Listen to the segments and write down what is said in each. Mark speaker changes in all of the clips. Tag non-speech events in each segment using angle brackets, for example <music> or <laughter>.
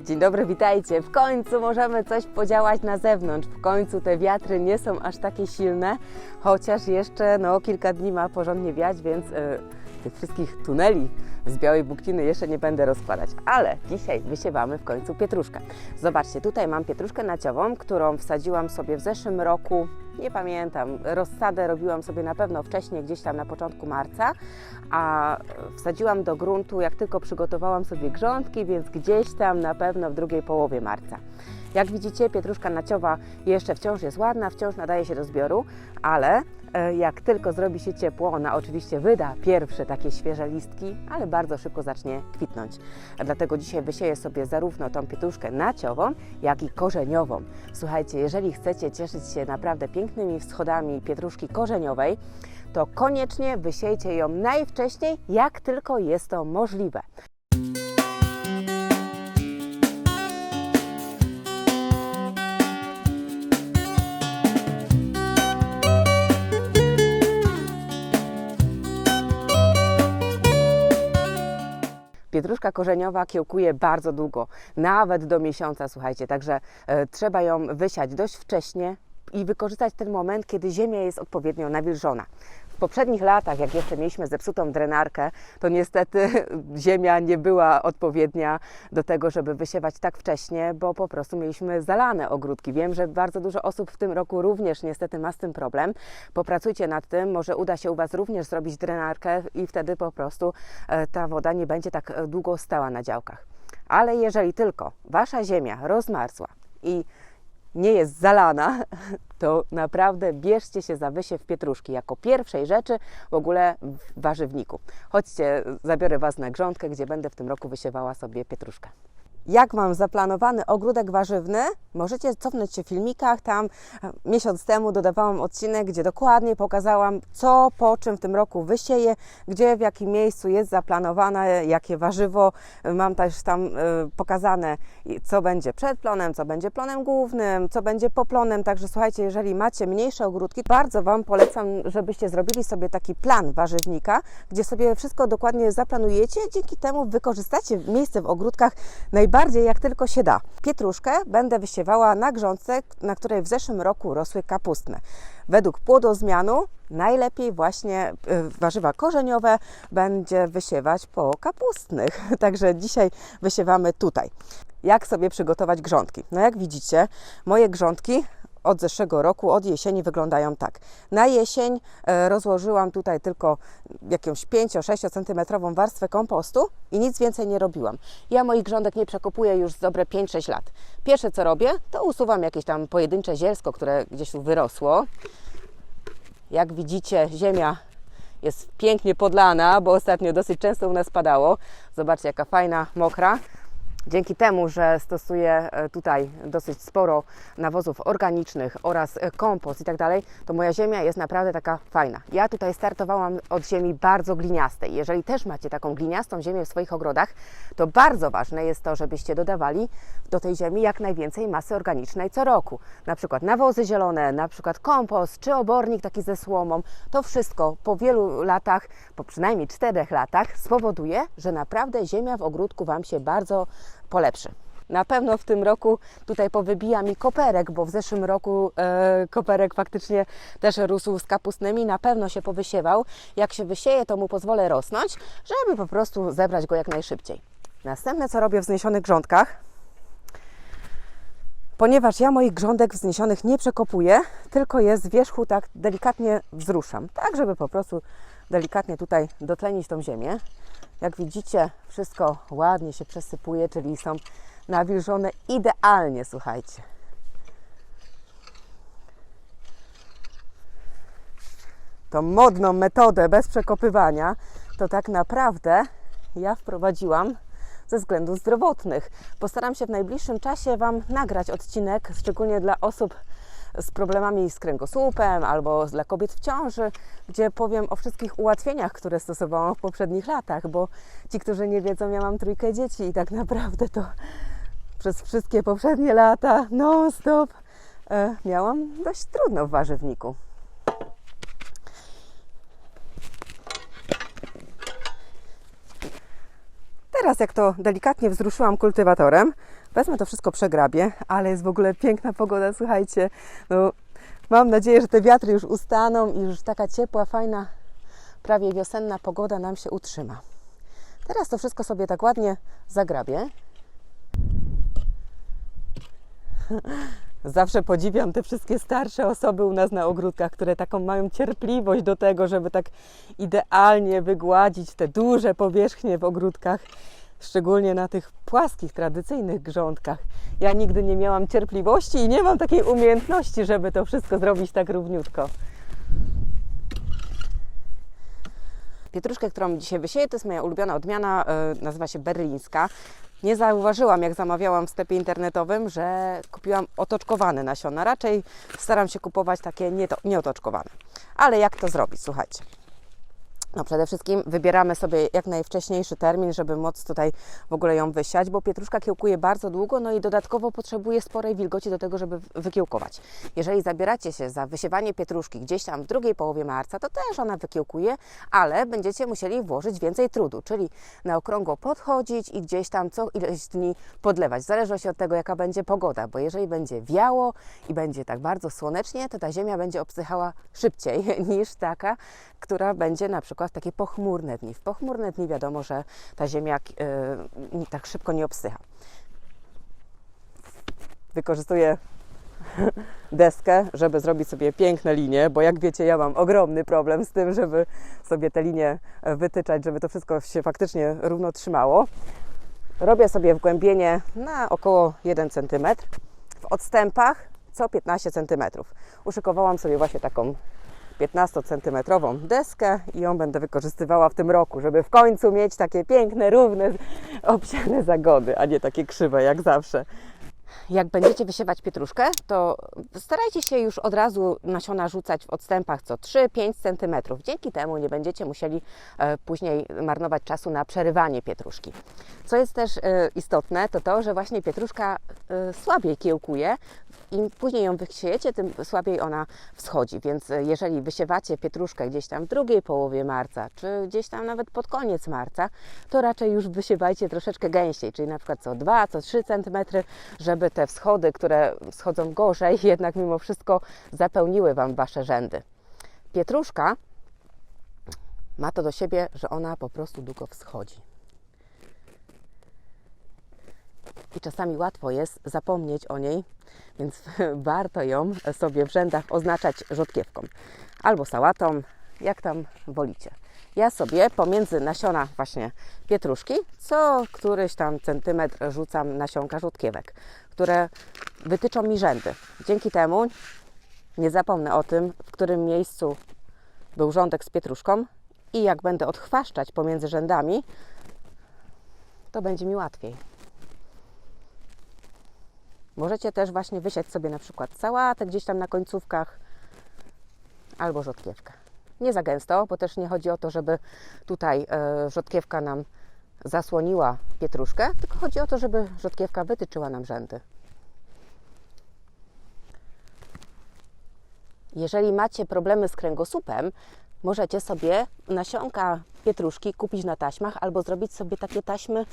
Speaker 1: Dzień dobry, witajcie. W końcu możemy coś podziałać na zewnątrz. W końcu te wiatry nie są aż takie silne, chociaż jeszcze no, kilka dni ma porządnie wiać, więc e, tych wszystkich tuneli z białej buktiny jeszcze nie będę rozkładać. Ale dzisiaj wysiewamy w końcu pietruszkę. Zobaczcie, tutaj mam pietruszkę naciową, którą wsadziłam sobie w zeszłym roku. Nie pamiętam, rozsadę robiłam sobie na pewno wcześniej, gdzieś tam na początku marca, a wsadziłam do gruntu, jak tylko przygotowałam sobie grządki, więc gdzieś tam na pewno w drugiej połowie marca. Jak widzicie, pietruszka naciowa jeszcze wciąż jest ładna, wciąż nadaje się do zbioru, ale jak tylko zrobi się ciepło, ona oczywiście wyda pierwsze takie świeże listki, ale bardzo szybko zacznie kwitnąć. Dlatego dzisiaj wysieję sobie zarówno tą pietruszkę naciową, jak i korzeniową. Słuchajcie, jeżeli chcecie cieszyć się naprawdę pięknymi wschodami pietruszki korzeniowej, to koniecznie wysiejcie ją najwcześniej, jak tylko jest to możliwe. Pietruszka korzeniowa kiełkuje bardzo długo, nawet do miesiąca, słuchajcie, także e, trzeba ją wysiać dość wcześnie i wykorzystać ten moment, kiedy ziemia jest odpowiednio nawilżona. W poprzednich latach, jak jeszcze mieliśmy zepsutą drenarkę, to niestety <laughs> ziemia nie była odpowiednia do tego, żeby wysiewać tak wcześnie, bo po prostu mieliśmy zalane ogródki. Wiem, że bardzo dużo osób w tym roku również niestety ma z tym problem. Popracujcie nad tym, może uda się u Was również zrobić drenarkę i wtedy po prostu e, ta woda nie będzie tak e, długo stała na działkach. Ale jeżeli tylko Wasza ziemia rozmarzła i nie jest zalana, <laughs> to naprawdę bierzcie się za wysiew pietruszki jako pierwszej rzeczy w ogóle w warzywniku. Chodźcie, zabiorę Was na grządkę, gdzie będę w tym roku wysiewała sobie pietruszkę. Jak mam zaplanowany ogródek warzywny, możecie cofnąć się w filmikach. Tam e, miesiąc temu dodawałam odcinek, gdzie dokładnie pokazałam, co po czym w tym roku wysieję, gdzie w jakim miejscu jest zaplanowane, jakie warzywo. Mam też tam e, pokazane, co będzie przed plonem, co będzie plonem głównym, co będzie po plonem. Także słuchajcie, jeżeli macie mniejsze ogródki, bardzo Wam polecam, żebyście zrobili sobie taki plan warzywnika, gdzie sobie wszystko dokładnie zaplanujecie. Dzięki temu wykorzystacie miejsce w ogródkach najbardziej jak tylko się da. Pietruszkę będę wysiewała na grządce, na której w zeszłym roku rosły kapustne. Według płodozmianu najlepiej właśnie y, warzywa korzeniowe będzie wysiewać po kapustnych. <laughs> Także dzisiaj wysiewamy tutaj. Jak sobie przygotować grządki? No jak widzicie, moje grządki od zeszłego roku, od jesieni wyglądają tak. Na jesień e, rozłożyłam tutaj tylko jakąś 5-6 cm warstwę kompostu i nic więcej nie robiłam. Ja moich grządek nie przekopuję już dobre 5-6 lat. Pierwsze co robię, to usuwam jakieś tam pojedyncze zielsko, które gdzieś tu wyrosło. Jak widzicie, ziemia jest pięknie podlana, bo ostatnio dosyć często u nas padało. Zobaczcie, jaka fajna, mokra. Dzięki temu, że stosuję e, tutaj dosyć sporo nawozów organicznych oraz e, kompost i tak dalej, to moja ziemia jest naprawdę taka fajna. Ja tutaj startowałam od ziemi bardzo gliniastej. Jeżeli też macie taką gliniastą ziemię w swoich ogrodach, to bardzo ważne jest to, żebyście dodawali do tej ziemi jak najwięcej masy organicznej co roku. Na przykład nawozy zielone, na przykład kompost czy obornik taki ze słomą. To wszystko po wielu latach, po przynajmniej czterech latach spowoduje, że naprawdę ziemia w ogródku Wam się bardzo polepszy. Na pewno w tym roku tutaj powybija mi koperek, bo w zeszłym roku e, koperek faktycznie też rósł z kapustnymi, na pewno się powysiewał. Jak się wysieje, to mu pozwolę rosnąć, żeby po prostu zebrać go jak najszybciej. Następne, co robię w wzniesionych grządkach, ponieważ ja moich grządek wzniesionych nie przekopuję, tylko je z wierzchu tak delikatnie wzruszam, tak żeby po prostu delikatnie tutaj dotlenić tą ziemię. Jak widzicie, wszystko ładnie się przesypuje, czyli są nawilżone idealnie, słuchajcie. Tą modną metodę bez przekopywania to tak naprawdę ja wprowadziłam ze względów zdrowotnych. Postaram się w najbliższym czasie Wam nagrać odcinek, szczególnie dla osób z problemami z kręgosłupem albo dla kobiet w ciąży, gdzie powiem o wszystkich ułatwieniach, które stosowałam w poprzednich latach, bo ci, którzy nie wiedzą, ja mam trójkę dzieci i tak naprawdę to przez wszystkie poprzednie lata non-stop e, miałam dość trudno w warzywniku. Teraz, jak to delikatnie wzruszyłam kultywatorem, wezmę to wszystko przegrabię, ale jest w ogóle piękna pogoda, słuchajcie. No, mam nadzieję, że te wiatry już ustaną i już taka ciepła, fajna, prawie wiosenna pogoda nam się utrzyma. Teraz to wszystko sobie tak ładnie zagrabię. <laughs> Zawsze podziwiam te wszystkie starsze osoby u nas na ogródkach, które taką mają cierpliwość do tego, żeby tak idealnie wygładzić te duże powierzchnie w ogródkach, szczególnie na tych płaskich, tradycyjnych grządkach. Ja nigdy nie miałam cierpliwości i nie mam takiej umiejętności, żeby to wszystko zrobić tak równiutko. Pietruszkę, którą dzisiaj wysieję, to jest moja ulubiona odmiana, y, nazywa się berlińska. Nie zauważyłam, jak zamawiałam w sklepie internetowym, że kupiłam otoczkowane nasiona. Raczej staram się kupować takie nieotoczkowane. Ale jak to zrobić? Słuchajcie. No przede wszystkim wybieramy sobie jak najwcześniejszy termin, żeby móc tutaj w ogóle ją wysiać, bo pietruszka kiełkuje bardzo długo, no i dodatkowo potrzebuje sporej wilgoci do tego, żeby wykiełkować. Jeżeli zabieracie się za wysiewanie pietruszki gdzieś tam w drugiej połowie marca, to też ona wykiełkuje, ale będziecie musieli włożyć więcej trudu, czyli na okrągło podchodzić i gdzieś tam co ileś dni podlewać. W zależności od tego, jaka będzie pogoda, bo jeżeli będzie wiało i będzie tak bardzo słonecznie, to ta ziemia będzie obsychała szybciej <laughs> niż taka, która będzie na przykład w takie pochmurne dni. W pochmurne dni wiadomo, że ta ziemia yy, tak szybko nie obsycha. Wykorzystuję <laughs> deskę, żeby zrobić sobie piękne linie, bo jak wiecie, ja mam ogromny problem z tym, żeby sobie te linie wytyczać, żeby to wszystko się faktycznie równo trzymało. Robię sobie wgłębienie na około 1 cm w odstępach co 15 cm. Uszykowałam sobie właśnie taką 15-centymetrową deskę i ją będę wykorzystywała w tym roku, żeby w końcu mieć takie piękne, równe, obsiane zagody, a nie takie krzywe jak zawsze. Jak będziecie wysiewać pietruszkę, to starajcie się już od razu nasiona rzucać w odstępach co 3-5 cm. Dzięki temu nie będziecie musieli e, później marnować czasu na przerywanie pietruszki. Co jest też e, istotne, to to, że właśnie pietruszka e, słabiej kiełkuje. Im później ją wysiejecie, tym słabiej ona wschodzi. Więc e, jeżeli wysiewacie pietruszkę gdzieś tam w drugiej połowie marca, czy gdzieś tam nawet pod koniec marca, to raczej już wysiewajcie troszeczkę gęściej, czyli na przykład co 2, co 3 cm, żeby te wschody, które wschodzą gorzej, <laughs> jednak mimo wszystko zapełniły Wam Wasze rzędy. Pietruszka ma to do siebie, że ona po prostu długo wschodzi. I czasami łatwo jest zapomnieć o niej, więc <laughs> warto ją sobie w rzędach oznaczać rzodkiewką albo sałatą, jak tam wolicie. Ja sobie pomiędzy nasiona właśnie pietruszki co któryś tam centymetr rzucam nasionka rzodkiewek, które wytyczą mi rzędy. Dzięki temu nie zapomnę o tym, w którym miejscu był rządek z pietruszką i jak będę odchwaszczać pomiędzy rzędami, to będzie mi łatwiej. Możecie też właśnie wysiać sobie na przykład sałatę gdzieś tam na końcówkach albo rzodkiewkę. Nie za gęsto, bo też nie chodzi o to, żeby tutaj e, rzodkiewka nam zasłoniła pietruszkę, tylko chodzi o to, żeby rzodkiewka wytyczyła nam rzędy. Jeżeli macie problemy z kręgosłupem, możecie sobie nasionka pietruszki kupić na taśmach albo zrobić sobie takie taśmy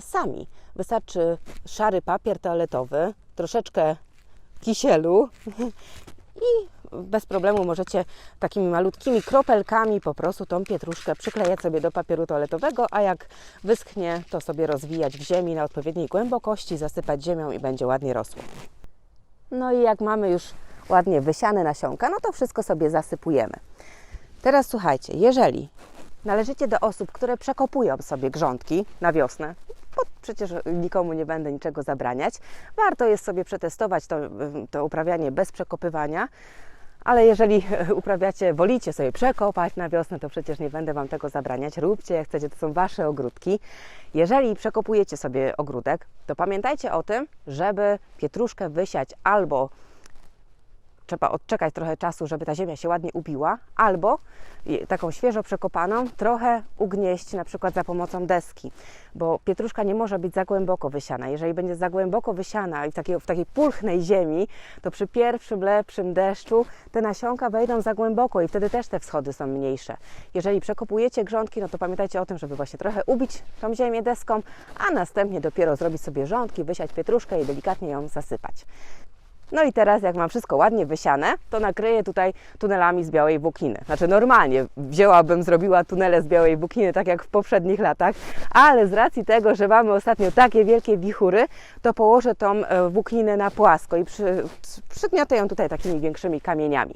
Speaker 1: sami. Wystarczy szary papier toaletowy, troszeczkę kisielu <laughs> i bez problemu możecie takimi malutkimi kropelkami po prostu tą pietruszkę przyklejać sobie do papieru toaletowego, a jak wyschnie, to sobie rozwijać w ziemi na odpowiedniej głębokości, zasypać ziemią i będzie ładnie rosło. No i jak mamy już ładnie wysiane nasionka, no to wszystko sobie zasypujemy. Teraz słuchajcie, jeżeli należycie do osób, które przekopują sobie grządki na wiosnę, bo przecież nikomu nie będę niczego zabraniać, warto jest sobie przetestować to, to uprawianie bez przekopywania, ale jeżeli <laughs> uprawiacie, wolicie sobie przekopać na wiosnę, to przecież nie będę Wam tego zabraniać. Róbcie jak chcecie, to są Wasze ogródki. Jeżeli przekopujecie sobie ogródek, to pamiętajcie o tym, żeby pietruszkę wysiać albo trzeba odczekać trochę czasu, żeby ta ziemia się ładnie ubiła, albo taką świeżo przekopaną trochę ugnieść na przykład za pomocą deski, bo pietruszka nie może być za głęboko wysiana. Jeżeli będzie za głęboko wysiana i w takiej, w takiej pulchnej ziemi, to przy pierwszym lepszym deszczu te nasionka wejdą za głęboko i wtedy też te wschody są mniejsze. Jeżeli przekopujecie grządki, no to pamiętajcie o tym, żeby właśnie trochę ubić tą ziemię deską, a następnie dopiero zrobić sobie rządki, wysiać pietruszkę i delikatnie ją zasypać. No i teraz, jak mam wszystko ładnie wysiane, to nakryję tutaj tunelami z białej włókiny. Znaczy normalnie wzięłabym, zrobiła tunele z białej włókiny, tak jak w poprzednich latach, ale z racji tego, że mamy ostatnio takie wielkie wichury, to położę tą e, włókninę na płasko i przy, przygniotę ją tutaj takimi większymi kamieniami.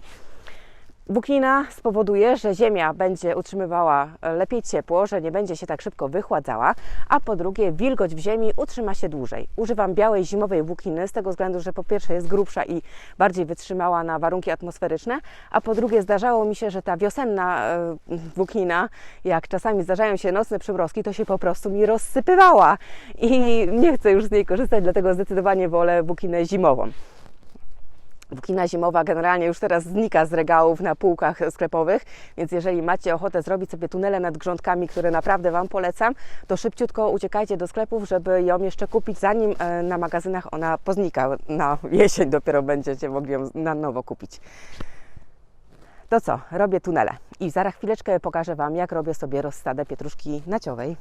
Speaker 1: Włóknina spowoduje, że ziemia będzie utrzymywała e, lepiej ciepło, że nie będzie się tak szybko wychładzała, a po drugie wilgoć w ziemi utrzyma się dłużej. Używam białej zimowej włókniny z tego względu, że po pierwsze jest grubsza i bardziej wytrzymała na warunki atmosferyczne, a po drugie zdarzało mi się, że ta wiosenna e, włóknina, jak czasami zdarzają się nocne przymrozki, to się po prostu mi rozsypywała i nie chcę już z niej korzystać, dlatego zdecydowanie wolę włókinę zimową. Włókina zimowa generalnie już teraz znika z regałów na półkach sklepowych, więc jeżeli macie ochotę zrobić sobie tunele nad grządkami, które naprawdę Wam polecam, to szybciutko uciekajcie do sklepów, żeby ją jeszcze kupić, zanim e, na magazynach ona poznika. Na jesień dopiero będziecie mogli ją na nowo kupić. To co? Robię tunele i zaraz chwileczkę pokażę Wam, jak robię sobie rozsadę pietruszki naciowej.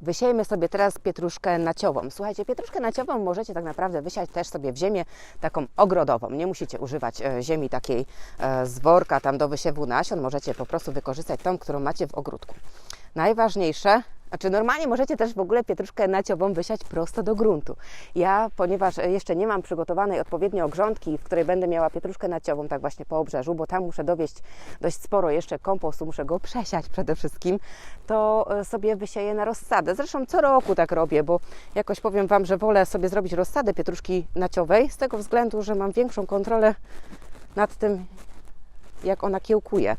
Speaker 1: Wysiejmy sobie teraz pietruszkę naciową. Słuchajcie, pietruszkę naciową możecie tak naprawdę wysiać też sobie w ziemię taką ogrodową. Nie musicie używać e, ziemi takiej e, z worka tam do wysiewu nasion. Możecie po prostu wykorzystać tą, którą macie w ogródku. Najważniejsze, znaczy normalnie możecie też w ogóle pietruszkę naciową wysiać prosto do gruntu. Ja, ponieważ e, jeszcze nie mam przygotowanej odpowiednio grządki, w której będę miała pietruszkę naciową tak właśnie po obrzeżu, bo tam muszę dowieść dość sporo jeszcze kompostu, muszę go przesiać przede wszystkim, to e, sobie wysieję na rozsadę. Zresztą co roku tak robię, bo jakoś powiem Wam, że wolę sobie zrobić rozsadę pietruszki naciowej z tego względu, że mam większą kontrolę nad tym, jak ona kiełkuje.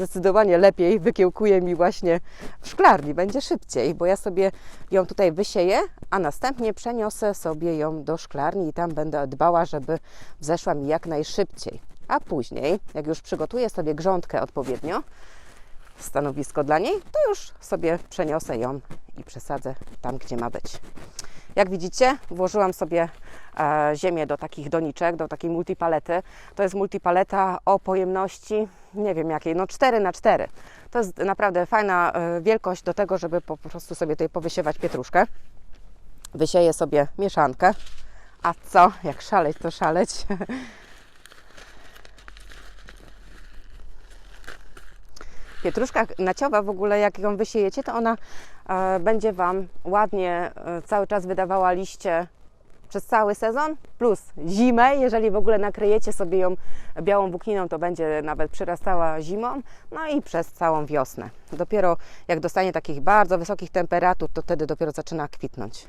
Speaker 1: Zdecydowanie lepiej wykiełkuje mi właśnie w szklarni, będzie szybciej, bo ja sobie ją tutaj wysieję, a następnie przeniosę sobie ją do szklarni i tam będę dbała, żeby wzeszła mi jak najszybciej. A później, jak już przygotuję sobie grządkę odpowiednio, stanowisko dla niej, to już sobie przeniosę ją i przesadzę tam, gdzie ma być. Jak widzicie, włożyłam sobie e, ziemię do takich doniczek, do takiej multipalety. To jest multipaleta o pojemności, nie wiem jakiej, no 4 na 4 To jest naprawdę fajna e, wielkość do tego, żeby po prostu sobie tutaj powysiewać pietruszkę. Wysieję sobie mieszankę. A co? Jak szaleć, to szaleć. <laughs> Pietruszka naciowa w ogóle, jak ją wysiejecie, to ona e, będzie Wam ładnie e, cały czas wydawała liście przez cały sezon, plus zimę, jeżeli w ogóle nakryjecie sobie ją białą włókniną, to będzie nawet przyrastała zimą, no i przez całą wiosnę. Dopiero jak dostanie takich bardzo wysokich temperatur, to wtedy dopiero zaczyna kwitnąć.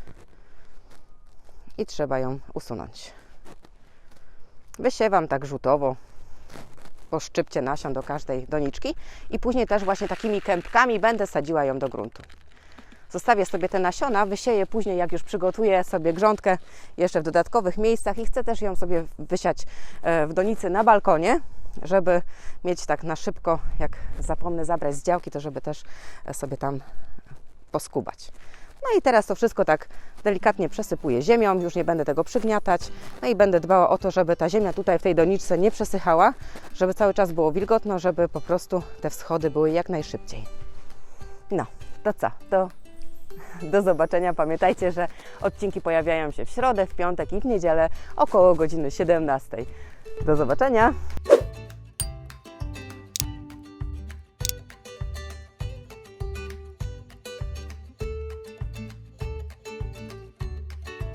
Speaker 1: I trzeba ją usunąć. Wysiewam tak rzutowo, po szczypcie nasion do każdej doniczki i później też właśnie takimi kępkami będę sadziła ją do gruntu. Zostawię sobie te nasiona, wysieję później, jak już przygotuję sobie grządkę jeszcze w dodatkowych miejscach i chcę też ją sobie wysiać e, w donicy na balkonie, żeby mieć tak na szybko, jak zapomnę zabrać z działki, to żeby też e, sobie tam poskubać. No i teraz to wszystko tak delikatnie przesypuję ziemią, już nie będę tego przygniatać. No i będę dbała o to, żeby ta ziemia tutaj w tej doniczce nie przesychała, żeby cały czas było wilgotno, żeby po prostu te wschody były jak najszybciej. No, to co? To do zobaczenia. Pamiętajcie, że odcinki pojawiają się w środę, w piątek i w niedzielę około godziny 17. Do zobaczenia!